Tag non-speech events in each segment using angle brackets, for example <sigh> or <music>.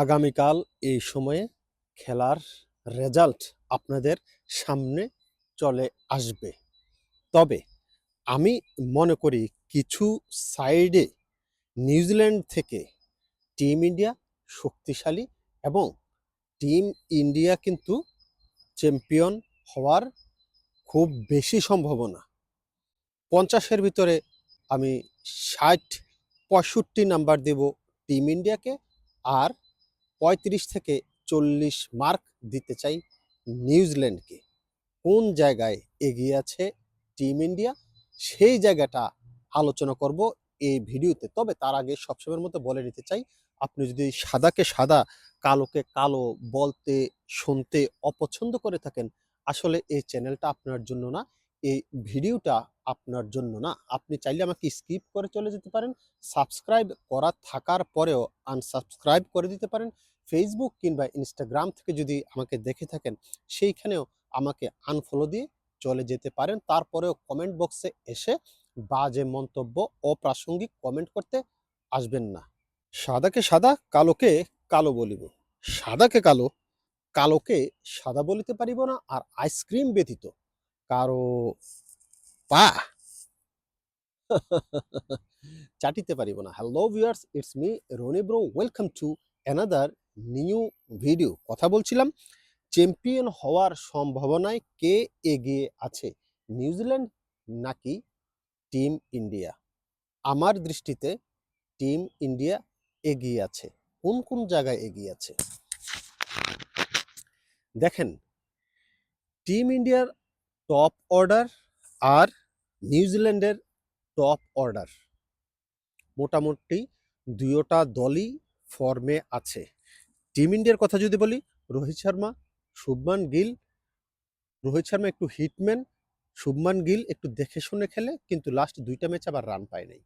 আগামীকাল এই সময়ে খেলার রেজাল্ট আপনাদের সামনে চলে আসবে। তবে আমি মনে করি কিছু সাইডে নিউজিল্যান্ড থেকে টিম ইন্ডিয়া শক্তিশালী এবং টিম ইন্ডিয়া কিন্তু চ্যাম্পিয়ন হওয়ার খুব বেশি সম্ভাবনা। পঞ্চাশের ভিতরে আমি ষাট, পঁয়ষট্টি নাম্বার দেব টিম ইন্ডিয়াকে আর পঁয়ত্রিশ থেকে চল্লিশ মার্ক দিতে চাই নিউজিল্যান্ডকে। কোন জায়গায় এগিয়ে আছে টিম ইন্ডিয়া? সেই জায়গাটা আলোচনা করব এই ভিডিওতে। তবে তার আগে সবসময়ের মতো বলে নিতে চাই, আপনি যদি সাদাকে সাদা, কালোকে কালো বলতে, শুনতে অপছন্দ করে থাকেন, আসলে এই চ্যানেলটা আপনার জন্য না, এই ভিডিওটা আপনার জন্য না। আপনি চাইলে আমাকে স্কিপ করে চলে যেতে পারেন, সাবস্ক্রাইব করা থাকার পরেও আনসাবস্ক্রাইব করে দিতে পারেন ফেসবুক কিংবা ইনস্টাগ্রাম থেকে যদি আমাকে দেখে থাকেন, সেইখানেও আমাকে আনফলো দিয়ে চলে যেতে পারেন। তারপরেও কমেন্ট বক্সে এসে বাজে মন্তব্য, অপ্রাসঙ্গিক কমেন্ট করতে আসবেন না। সাদাকে সাদা, কালোকে কালো বলিব। সাদাকে কালো, কালোকে সাদা বলিতে পারিব না, আর আইসক্রিম ব্যতীত কারও পা <laughs> চাটিতে পারিব না। Hello viewers it's me Rony bro welcome to another new video. কথা বলছিলাম, চ্যাম্পিয়ন হওয়ার সম্ভাবনায় কে এগিয়ে আছে? নিউজিল্যান্ড নাকি টিম ইন্ডিয়া? আমার দৃষ্টিতে টিম ইন্ডিয়া এগিয়ে আছে। কোন কোন জায়গায় এগিয়ে আছে? দেখেন, টিম ইন্ডিয়ার টপ অর্ডার আর নিউজিল্যান্ডের টপ অর্ডার। মোটামুটি দুয়োটা দলই ফর্মে আছে। টিম ইন্ডিয়ার কথা যদি বলি, রোহিত শর্মা, শুভমান গিল, রোহিত শর্মা একটু হিটম্যান, শুভমান গিল একটু দেখে শুনে খেলে, কিন্তু লাস্ট দুইটা ম্যাচ আবার রান পায় নাই।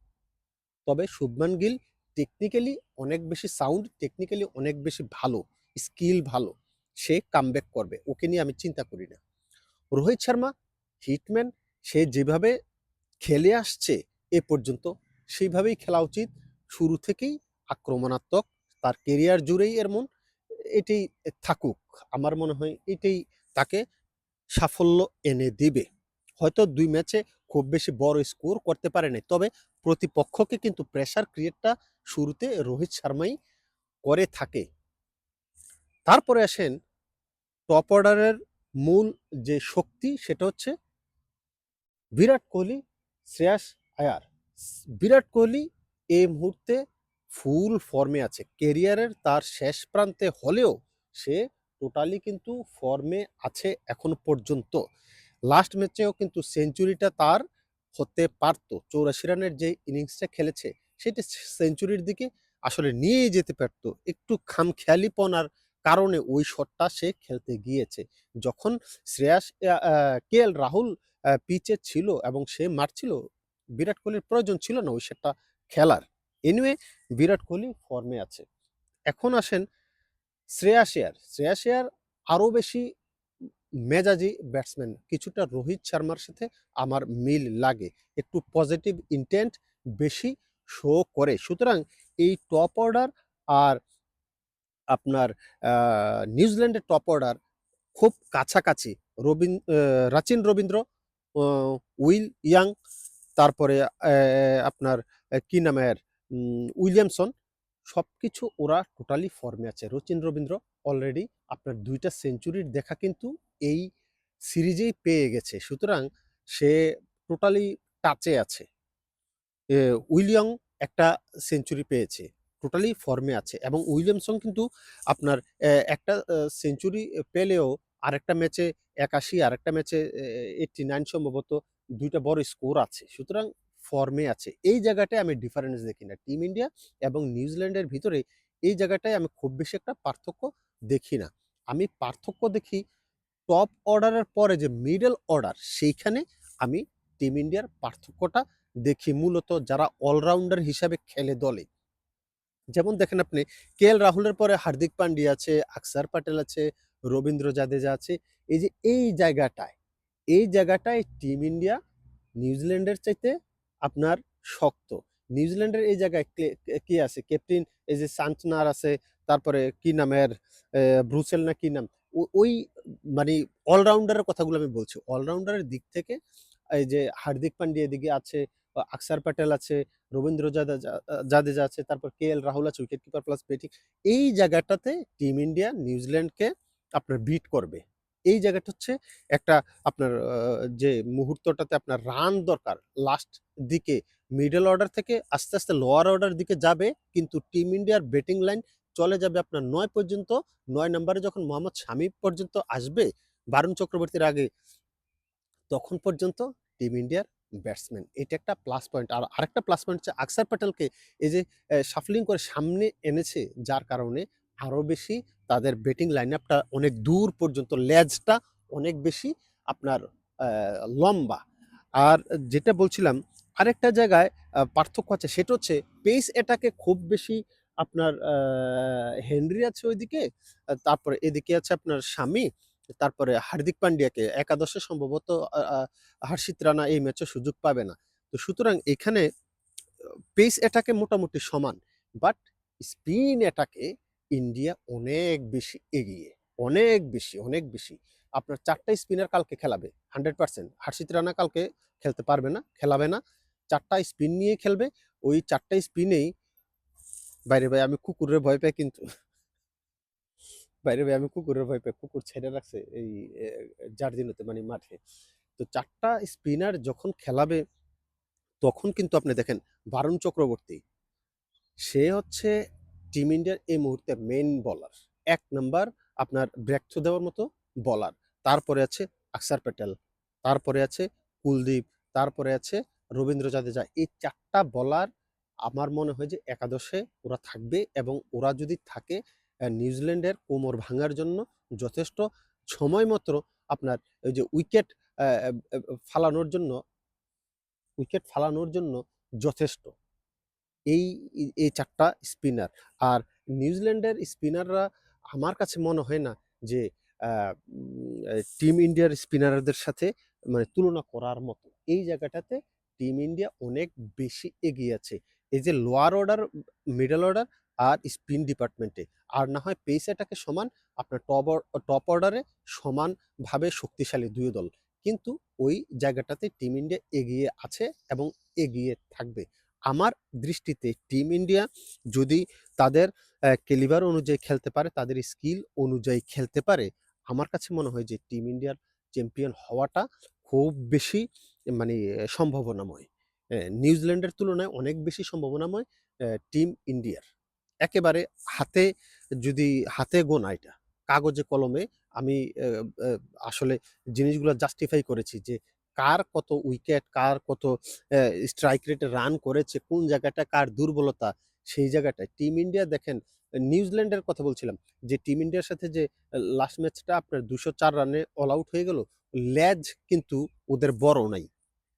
তবে শুভমান গিল টেকনিক্যালি অনেক বেশি সাউন্ড টেকনিক্যালি অনেক বেশি ভালো স্কিল ভালো। সে কামব্যাক করবে, ওকে নিয়ে আমি চিন্তা করি না। রোহিত শর্মা হিটম্যান, সে যেভাবে খেলে আসছে এ পর্যন্ত সেইভাবেই খেলা উচিত। শুরু থেকেই আক্রমণাত্মক, তার কেরিয়ার জুড়েই এর মন এটাই থাকুক। আমার মনে হয় এটাই তাকে সাফল্য এনে দিবে। হয়তো দুই ম্যাচে খুব বেশি বড় স্কোর করতে পারেনি, তবে প্রতিপক্ষকে কিন্তু প্রেশার ক্রিয়েটটা শুরুতে রোহিত শর্মাই করে থাকে। তারপরে আসেন টপ অর্ডারের মূল যে শক্তি সেটা হচ্ছে বিরাট কোহলি, শ্রেয়াস আয়ার। বিরাট কোহলি এই মুহূর্তে ফুল ফর্মে আছে। কেরিয়ারের তার শেষ প্রান্তে হলেও সে টোটালি কিন্তু ফর্মে আছে এখন পর্যন্ত। লাস্ট ম্যাচেও কিন্তু সেঞ্চুরিটা তার হতে পারতো। চৌরাশি রানের যে ইনিংসটা খেলেছে, সেটি সেঞ্চুরির দিকে আসলে নিয়ে যেতে পারতো। একটু খামখেয়ালিপনার কারণে ওই শটটা সে খেলতে গিয়েছে। যখন শ্রেয়াস কে এল রাহুল পিচে ছিল এবং সে মারছিল, বিরাট কোহলির প্রয়োজন ছিল না ওই সেটটা খেলার। এনিওয়ে বিরাট কোহলি ফর্মে আছে। এখন আসেন শ্রেয়া শেয়ার শ্রেয়া শেয়ার আরও বেশি মেজাজি ব্যাটসম্যান কিছুটা রোহিত শর্মার সাথে আমার মিল লাগে। একটু পজিটিভ ইন্টেন্ট বেশি শো করে। সুতরাং এই টপ অর্ডার আর আপনার নিউজিল্যান্ডের টপ অর্ডার খুব কাছাকাছি। রবীন রাচিন রবীন্দ্র উইল ইয়াং, তারপরে আপনার কি নামের উইলিয়ামসন সব কিছু ওরা টোটালি ফর্মে আছে। রচিন রবীন্দ্র অলরেডি আপনার দুইটা সেঞ্চুরির দেখা কিন্তু এই সিরিজেই পেয়ে গেছে। সুতরাং সে টোটালি টাচে আছে। উইলিয়াং একটা সেঞ্চুরি পেয়েছে টোটালি ফর্মে আছে এবং উইলিয়ামসন কিন্তু আপনার একটা সেঞ্চুরি পেলেও আরেকটা ম্যাচে একাশি, আরেকটা ম্যাচে এইটটি নাইন সম্ভবত দুইটা বড় স্কোর আছে। সুতরাং ফর্মে আছে। এই জায়গাটায় আমি ডিফারেন্স দেখি না। টিম ইন্ডিয়া এবং নিউজিল্যান্ডের ভিতরে এই জায়গাটায় আমি খুব বেশি একটা পার্থক্য দেখি না। আমি পার্থক্য দেখি টপ অর্ডারের পরে যে মিডল অর্ডার সেইখানে আমি টিম ইন্ডিয়ার পার্থক্যটা দেখি মূলত যারা অলরাউন্ডার হিসাবে খেলে দলে। যেমন দেখেন আপনি কে এল রাহুলের পরে হার্দিক পান্ডিয়া আছে, আকসার প্যাটেল আছে, রবীন্দ্র জাদেজা আছে। এই যে এই জায়গাটায় এই জায়গাটায় টিম ইন্ডিয়া নিউজিল্যান্ডের চাইতে আপনার শক্ত। নিউজিল্যান্ডের এই জায়গায় কে- আছে? ক্যাপ্টেন এই যে সান্টনার আছে, তারপরে কি নামের ব্রুসেল না কি নাম? ওই মানে অলরাউন্ডারের কথাগুলো আমি বলছি। অলরাউন্ডারের দিক থেকে এই যে হার্দিক পান্ডিয়া এদিকে আছে আকসার প্যাটেল আছে, রবীন্দ্র জাদেজা আছে, তারপর কে এল রাহুল আছে উইকেট কিপার প্লাস ব্যাটিং এই জায়গাটাতে টিম ইন্ডিয়া নিউজিল্যান্ডকে আপনার বিট করবে। এই জায়গাটা হচ্ছে একটা আপনার যে মুহূর্তটাতে আপনার রান দরকার। লাস্ট দিকে মিডল অর্ডার থেকে আস্তে আস্তে লোয়ার অর্ডার দিকে যাবে, কিন্তু টিম ইন্ডিয়ার ব্যাটিং লাইন চলে যাবে আপনার নয় পর্যন্ত। নয় নম্বরে যখন মোহাম্মদ শামি পর্যন্ত আসবে, বারুণ চক্রবর্তীর আগে, তখন পর্যন্ত টিম ইন্ডিয়ার ব্যাটসম্যান এটা একটা প্লাস পয়েন্ট আর আরেকটা প্লাস পয়েন্ট হচ্ছে আকসার প্যাটেলকে এই যে সাফলিং করে সামনে এনেছে, যার কারণে আরও বেশি তাদের ব্যাটিং লাইন আপটা অনেক দূর পর্যন্ত লেজটা অনেক বেশি আপনার লম্বা। আর যেটা বলছিলাম, আরেকটা জায়গায় পার্থক্য আছে, সেটা হচ্ছে পেস এটাকে খুব বেশি আপনার হেনরি আছে ওইদিকে, তারপরে এদিকে আছে আপনার স্বামী, তারপরে হার্দিক পান্ডিয়াকে একাদশে সম্ভবত হর্ষিত রানা এই ম্যাচে সুযোগ পাবে না। তো সুতরাং এখানে পেস এটাকে মোটামুটি সমান বাট স্পিন এটাকে ইন্ডিয়া অনেক বেশি এগিয়ে, অনেক বেশি অনেক বেশি। আপনার চারটা স্পিনার কালকে খেলাবে, হান্ড্রেড পার্সেন্ট। হর্ষিত রানা কালকে খেলতে পারবে না, খেলাবে না। চারটা স্পিন নিয়ে খেলবে, ওই চারটা স্পিনেই বাইরে ভাই, আমি কুকুরের ভয় পাই কিন্তু বাইরে ভাই, আমি কুকুরের ভয় পাই, কুকুর ছেড়ে রাখছে এই জার্জিনোতে মানে মাঠে। তো চারটা স্পিনার যখন খেলাবে, তখন কিন্তু আপনি দেখেন বারুণ চক্রবর্তী, সে হচ্ছে টিম ইন্ডিয়ার এই মুহূর্তে মেইন বলার এক নাম্বার আপনার ব্রেকথ্রো দেওয়ার মতো বলার তারপরে আছে আকসার প্যাটেল। তারপরে আছে কুলদীপ। তারপরে আছে রবীন্দ্র জাদেজা। এই চারটা বলার আমার মনে হয় যে একাদশে ওরা থাকবে এবং ওরা যদি থাকে নিউজিল্যান্ডের কোমর ভাঙার জন্য যথেষ্ট সময় মতো আপনার ওই যে উইকেট ফালানোর জন্য উইকেট ফালানোর জন্য যথেষ্ট। এই এই চারটা স্পিনার আর নিউজিল্যান্ডের স্পিনাররা আমার কাছে মনে হয় না যে টিম ইন্ডিয়ার স্পিনারদের সাথে মানে তুলনা করার মতো। এই জায়গাটাতে টিম ইন্ডিয়া অনেক বেশি এগিয়ে আছে। এই যে লোয়ার অর্ডার মিডল অর্ডার আর স্পিন ডিপার্টমেন্টে আর না হয় পেস এটাকে সমান, আপনার টপ টপ অর্ডারে সমানভাবে শক্তিশালী দুই দল। কিন্তু ওই জায়গাটাতে টিম ইন্ডিয়া এগিয়ে আছে এবং এগিয়ে থাকবে। আমার দৃষ্টিতে টিম ইন্ডিয়া যদি তাদের ক্যালিবার অনুযায়ী খেলতে পারে, তাদের স্কিল অনুযায়ী খেলতে পারে, আমার কাছে মনে হয় যে টিম ইন্ডিয়ার চ্যাম্পিয়ন হওয়াটা খুব বেশি মানে সম্ভাবনাময়। নিউজিল্যান্ডের তুলনায় অনেক বেশি সম্ভাবনাময় টিম ইন্ডিয়ার একেবারে হাতে যদি, হাতে গোনা এটা, কাগজে কলমে আমি আসলে জিনিসগুলো জাস্টিফাই করেছি যে কার কত উইকেট, কার কত স্ট্রাইক রেটে রান করেছে, কোন জায়গাটা কার দুর্বলতা, সেই জায়গাটায়। টিম ইন্ডিয়া দেখেন নিউজিল্যান্ডের কথা বলছিলাম, যে টিম ইন্ডিয়ার সাথে যে লাস্ট ম্যাচটা আপনার দুশো চার রানে অল আউট হয়ে গেল ল্যাজ কিন্তু ওদের বড় নাই।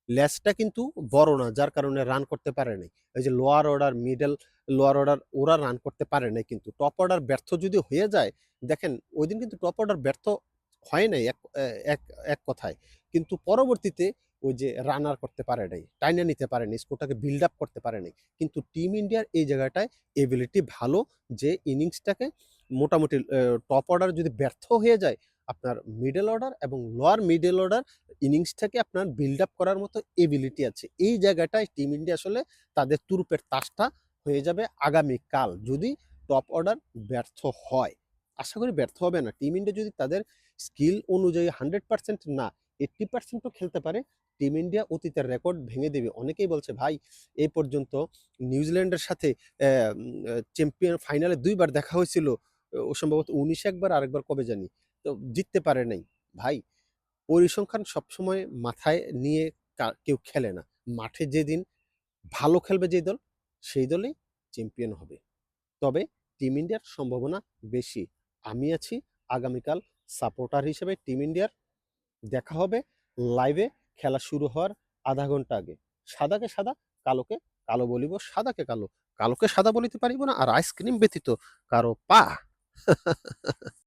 ল্যাজটা কিন্তু বড় না, যার কারণে রান করতে পারে নাই। ওই যে lower order middle lower order ওরা রান করতে পারে নাই কিন্তু। টপ অর্ডার ব্যর্থ যদি হয়ে যায়, দেখেন ওই দিন কিন্তু টপ অর্ডার ব্যর্থ হয় নাই এক এক কথায়। কিন্তু পরবর্তীতে ওই যে রানার করতে পারে নাই, টাইনা নিতে পারে নাই, স্কোরটাকে বিল্ড আপ করতে পারে নাই, কিন্তু টিম ইন্ডিয়ার এই জায়গাটায় এবিলিটি ভালো যে ইনিংসটাকে মোটামুটি টপ অর্ডার যদি ব্যর্থ হয়ে যায়, আপনার মিডল অর্ডার এবং লোয়ার মিডল অর্ডার ইনিংসটাকে আপনার বিল্ড আপ করার মতো এবিলিটি আছে। এই জায়গাটায় টিম ইন্ডিয়া আসলে তাদের তুরুপের তাসটা হয়ে যাবে আগামীকাল যদি টপ অর্ডার ব্যর্থ হয়। আশা করি ব্যর্থ হবে না। টিম ইন্ডিয়া যদি তাদের স্কিল অনুযায়ী হান্ড্রেড পার্সেন্ট না এইট্টি পার্সেন্টও খেলতে পারে। টিম ইন্ডিয়া অতীতের রেকর্ড ভেঙে দেবে। অনেকেই বলছে, ভাই এই পর্যন্ত নিউজিল্যান্ডের সাথে চ্যাম্পিয়ন ফাইনালে দুইবার দেখা হয়েছিল। সম্ভবত উনিশ একবার, আরেকবার কবে জানি। তো জিততে পারে নাই। ভাই, পরিসংখ্যান সবসময় মাথায় নিয়ে কেউ খেলে না। মাঠে যেদিন ভালো খেলবে যে দল, সেই দলই চ্যাম্পিয়ন হবে। তবে টিম ইন্ডিয়ার সম্ভাবনা বেশি। আমি আছি আগামীকাল সাপোর্টার হিসেবে টিম ইন্ডিয়ার দেখা হবে। লাইভে খেলা শুরু হওয়ার আধা ঘণ্টা আগে। সাদাকে সাদা, কালোকে কালো বলিব। সাদাকে কালো। কালোকে সাদা বলিতে পারিব না, আর আইসক্রিম ব্যতীত কারও পা। <laughs>